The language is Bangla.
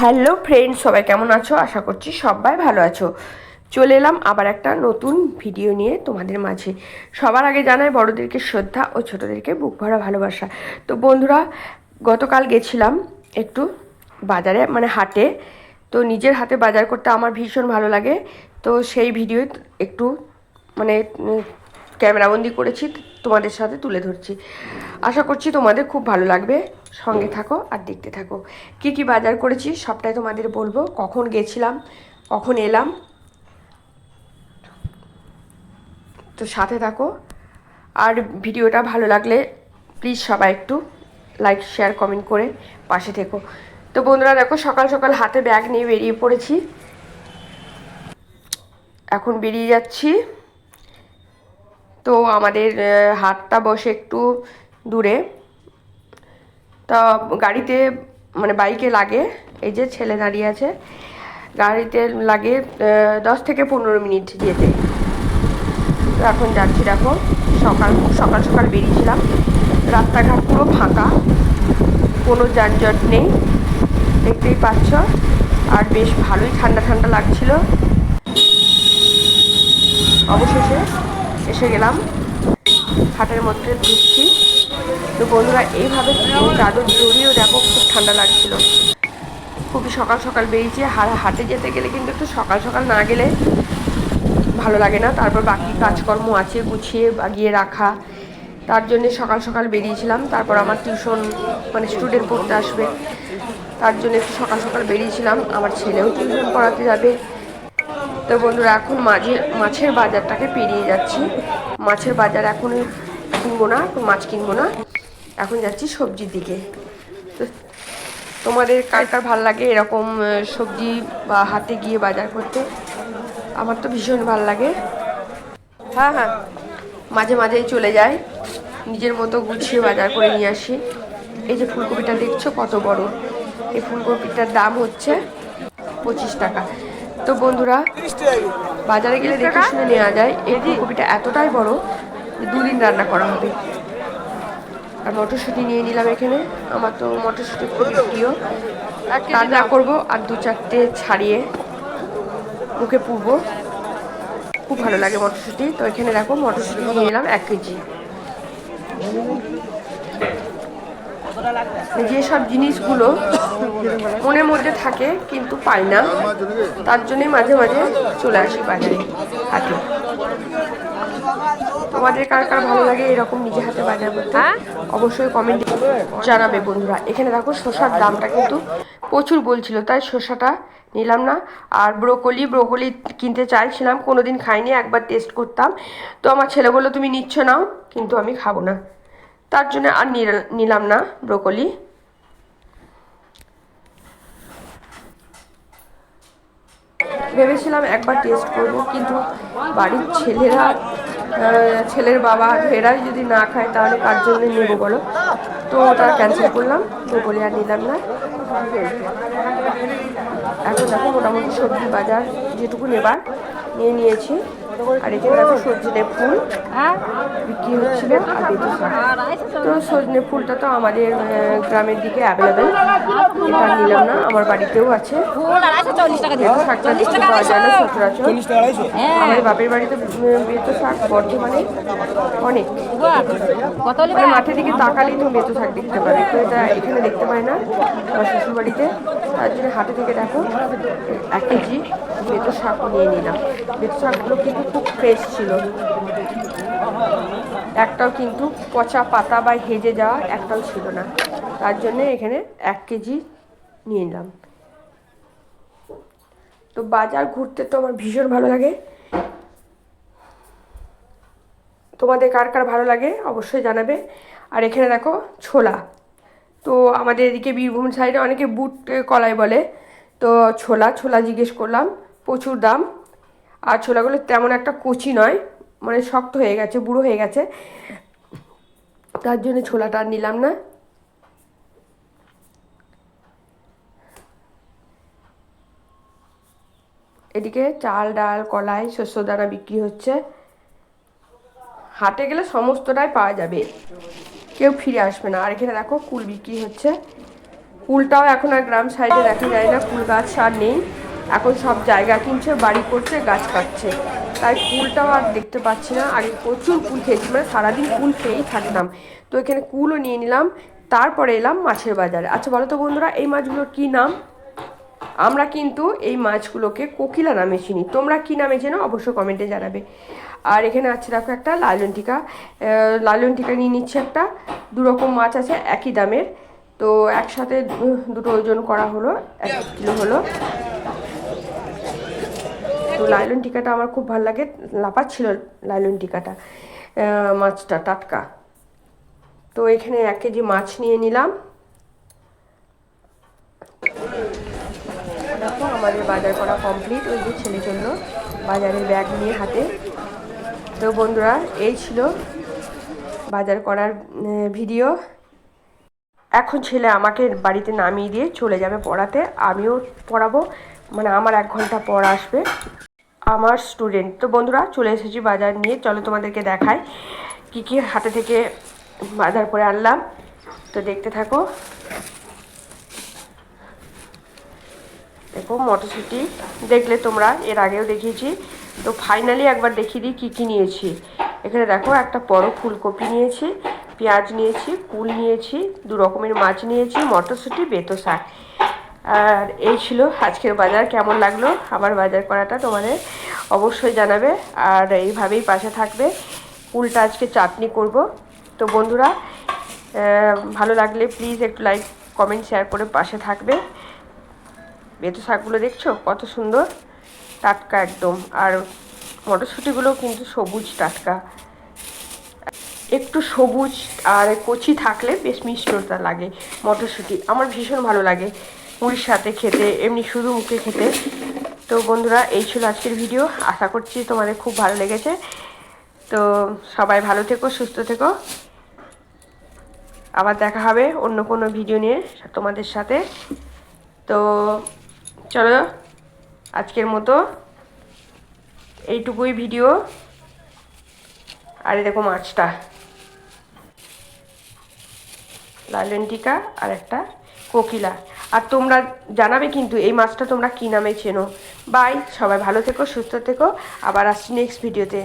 হ্যালো ফ্রেন্ড সবাই কেমন আছো? আশা করছি সবাই ভালো আছো। চলে এলাম আবার একটা নতুন ভিডিও নিয়ে তোমাদের মাঝে। সবার আগে জানাই, বড়োদেরকে শ্রদ্ধা ও ছোটোদেরকে বুক ভরা ভালোবাসা। তো বন্ধুরা, গতকাল গেছিলাম একটু বাজারে মানে হাটে। তো নিজের হাতে বাজার করতে আমার ভীষণ ভালো লাগে। তো সেই ভিডিও একটু মানে ক্যামেরাবন্দি করেছি, তোমাদের সাথে তুলে ধরছি। আশা করছি তোমাদের খুব ভালো লাগবে। সঙ্গে থাকো আর দেখতে থাকো। কি কি বাজার করেছি সবটাই তোমাদের বলব। কখন গেছিলাম, কখন এলাম। তো সাথে থাকো। আর ভিডিওটা ভালো লাগলে প্লিজ সবাই একটু লাইক শেয়ার কমেন্ট করে পাশে থেকো। তো বন্ধুরা দেখো, সকাল সকাল হাতে ব্যাগ নিয়ে বেরিয়ে পড়েছি। এখন বেরিয়ে যাচ্ছি। তো আমাদের হাটটা বসে একটু দূরে। তা গাড়িতে মানে বাইকে লাগে, এই যে ছেলে দাঁড়িয়ে আছে। গাড়িতে লাগে দশ থেকে পনেরো মিনিট যেতে। তো এখন যাচ্ছি, দেখো, সকাল সকাল সকাল বেরিয়েছিলাম। রাস্তাঘাট পুরো ফাঁকা, কোনো যানজট নেই, দেখতেই পাচ্ছ। আর বেশ ভালোই ঠান্ডা ঠান্ডা লাগছিল। অবশেষে এসে গেলাম, হাটের মধ্যে ঢুকছি। তো বন্ধুরা, এইভাবে চাদর জড়িয়েও দেখো খুব ঠান্ডা লাগছিল। খুবই সকাল সকাল বেরিয়েছি, আর হাটে যেতে গেলে কিন্তু একটু সকাল সকাল না গেলে ভালো লাগে না। তারপর বাকি কাজকর্ম আছে, গুছিয়ে বাগিয়ে রাখা। তার জন্য সকাল সকাল বেরিয়েছিলাম। তারপর আমার টিউশন মানে স্টুডেন্ট পড়তে আসবে। তার জন্য একটু সকাল সকাল বেরিয়েছিলাম। আমার ছেলেও টিউশন পড়াতে যাবে। তো বন্ধুরা, এখন মাঝে, মাছের বাজারটাকে পেরিয়ে যাচ্ছি। মাছের বাজার এখন কিনবো না, মাছ কিনবো না। এখন যাচ্ছি সবজির দিকে। তো তোমাদের কার কার ভালো লাগে এরকম সবজি বা হাতে গিয়ে বাজার করতে? আমার তো ভীষণ ভালো লাগে। হ্যাঁ হ্যাঁ মাঝে মাঝেই চলে যাই। নিজের মতো গুছিয়ে বাজার করে নিয়ে আসি। এই যে ফুলকপিটা দেখছ কত বড়? এই ফুলকপিটার দাম হচ্ছে পঁচিশ টাকা। তো বন্ধুরা বাজারে গেলে দেখে শুনে নেওয়া যায় এই ফুলকপিটা এতটাই বড় দুদিন রান্না করা হবে। আর মটরশুঁটি নিয়ে নিলাম এখানে। আমার তো মটরশুঁটি খুবই প্রিয়। রান্না করব আর দু চারটে ছাড়িয়ে মুখে পুরবো খুব ভালো লাগে মটরশুঁটি। তো এখানে দেখো মটরশুঁটি নিয়ে নিলাম এক কেজি। যেসব জিনিসগুলো মনের মধ্যে থাকে কিন্তু পাই না তার জন্যে মাঝে মাঝে চলে আসি বাজারে হাটে। তোমাদের কার কার ভালো লাগে এরকম নিজে হাতে বাজার করতে অবশ্যই কমেন্ট জানাবে বন্ধুরা। এখানে দেখো শসার দামটা কিন্তু প্রচুর বলছিল তাই শসাটা নিলাম না। আর ব্রোকলি ব্রোকলি কিনতে চাইছিলাম কোনোদিন খাইনি একবার টেস্ট করতাম। তো আমার ছেলে বলল তুমি নিচ্ছ নাও কিন্তু আমি খাব না। তার জন্য আর নিল- নিলাম না ব্রোকলি ভেবেছিলাম একবার টেস্ট করব কিন্তু বাড়ির ছেলেরা ছেলের বাবা ভেড়াই যদি না খায়, তাহলে কার জন্য নেব বলো? তো ওটা ক্যান্সেল করলাম। তো আর নিলাম না। এখন দেখো মোটামুটি সবজি বাজার যেটুকু নেবার, নিয়ে নিয়েছি। আর এখানে দেখো সজনে ফুল। বিক্রি হচ্ছিল আর তো সজনে ফুলটা তো আমাদের গ্রামের দিকে অ্যাভেলেবেল এটা নিলাম না আমার বাড়িতেও আছে। শাকটা দেখতে পাওয়া যায় না সচরাচর। আড়াইশো। আমাদের বাপের বাড়িতে বেতু শাক বর্ধমানে অনেক। মানে মাঠের দিকে তাকালেই তুমি বেতু শাক দেখতে পাবে। তো এটা এখানে দেখতে পাই না আমার শ্বশুর বাড়িতে তার জন্য হাটে থেকে দেখো এক কেজি বেতু শাকও নিয়ে নিলাম। বেতু শাকগুলো কিন্তু খুব ফ্রেশ ছিল। একটাও কিন্তু পচা পাতা বা হেজে যাওয়া একটাও ছিল না। তার জন্য এখানে এক কেজি নিয়ে নিলাম। তো বাজার ঘুরতে তো আমার ভীষণ ভালো লাগে। তোমাদের কার কার ভালো লাগে অবশ্যই জানাবে। আর এখানে দেখো ছোলা। তো আমাদের এদিকে বীরভূম সাইডে অনেকে বুট কলাই বলে। তো ছোলা ছোলা জিজ্ঞেস করলাম। প্রচুর দাম। আর ছোলাগুলো তেমন একটা কচি নয় মানে শক্ত হয়ে গেছে, বুড়ো হয়ে গেছে। তার জন্য ছোলাটা আর নিলাম না। এদিকে চাল, ডাল, কলাই, শস্য দানা বিক্রি হচ্ছে। হাটে গেলে সমস্তটাই পাওয়া যাবে। কেউ ফিরে আসবে না। আর এখানে দেখো, কুল বিক্রি হচ্ছে। কুলটাও এখন আর গ্রাম সাইডে দেখা যায় না। কুল গাছ আর নেই। এখন সব জায়গা কিনছে, বাড়ি করছে, গাছ কাটছে। তাই কুলটাও আর দেখতে পাচ্ছি না। আগে প্রচুর কুল খেয়েছি মানে সারাদিন কুল খেয়েই থাকতাম। তো এখানে কুলও নিয়ে নিলাম, তারপরে এলাম মাছের বাজারে। আচ্ছা বলো তো বন্ধুরা, এই মাছগুলোর কী নাম? আমরা কিন্তু এই মাছগুলোকে কোকিলা নামে চিনি। তোমরা কি নামে চেনো? অবশ্যই কমেন্টে জানাবে। আর এখানে আছে, দেখো একটা লালন টিকা লালন টিকা নিয়ে নিচ্ছে একটা। দু রকম মাছ আছে, একই দামের। তো একসাথে দুটো ওজন করা হলো, এক কিলো হলো। তো লাইলন টিকাটা আমার খুব ভালো লাগে লাফাচ্ছিল লাইলন টিকাটা মাছটা টাটকা। তো এখানে এক কেজি মাছ নিয়ে নিলাম। দেখো আমাদের বাজার করা কমপ্লিট ওই যে ছেলে জন্য বাজারের ব্যাগ নিয়ে হাতে। তো বন্ধুরা এই ছিল বাজার করার ভিডিও এখন ছেলে আমাকে বাড়িতে নামিয়ে দিয়ে চলে যাবে পড়াতে আমিও পড়াবো মানে আমার এক ঘণ্টা পর আসবে। আমার স্টুডেন্ট তো বন্ধুরা, চলে এসেছি বাজার নিয়ে। চলো তোমাদেরকে দেখাই কী কী হাতে থেকে বাজার করে আনলাম। তো দেখতে থাকো। দেখো, মটরশুঁটি দেখলে তোমরা, এর আগেও দেখিয়েছি। তো ফাইনালি একবার দেখিয়ে দিই কী কী নিয়েছি। এখানে দেখো, একটা বড় ফুলকপি নিয়েছি, পেঁয়াজ নিয়েছি, কুল নিয়েছি, দু রকমের মাছ নিয়েছি, মটরশুঁটি, বেতো শাক। আর এই ছিল আজকের বাজার, কেমন লাগল? আমার বাজার করাটা তোমাদের অবশ্যই জানাবে। আর এইভাবেই পাশে থাকবে। কুলটা আজকে চাটনি করব। তো বন্ধুরা ভালো লাগলে প্লিজ একটু লাইক কমেন্ট শেয়ার করে পাশে থাকবে। বেতো শাকগুলো দেখছ? কত সুন্দর। টাটকা একদম। আর মটরশুঁটিগুলো কিন্তু সবুজ টাটকা। একটু সবুজ আর কচি থাকলে বেশ মিষ্টতা লাগে মটরশুঁটি। আমার ভীষণ ভালো লাগে। মুড়ির সাথে খেতে, এমনি শুধু মুখে খেতে। তো বন্ধুরা, এই ছিল আজকের ভিডিও। আশা করছি তোমাদের খুব ভালো লেগেছে। তো সবাই ভালো থেকো, সুস্থ থেকো। আবার দেখা হবে অন্য কোনো ভিডিও নিয়ে তোমাদের সাথে। তো চলো, আজকের মতো এইটুকুই ভিডিও। আর দেখো মাছটা। লালন টিকা আর একটা কোকিলা। আর তোমরা জানাবে কিন্তু এই মাছটা তোমরা কী নামে চেনো। বাই সবাই ভালো থেকো, সুস্থ থেকো। আবার আসছি নেক্সট ভিডিওতে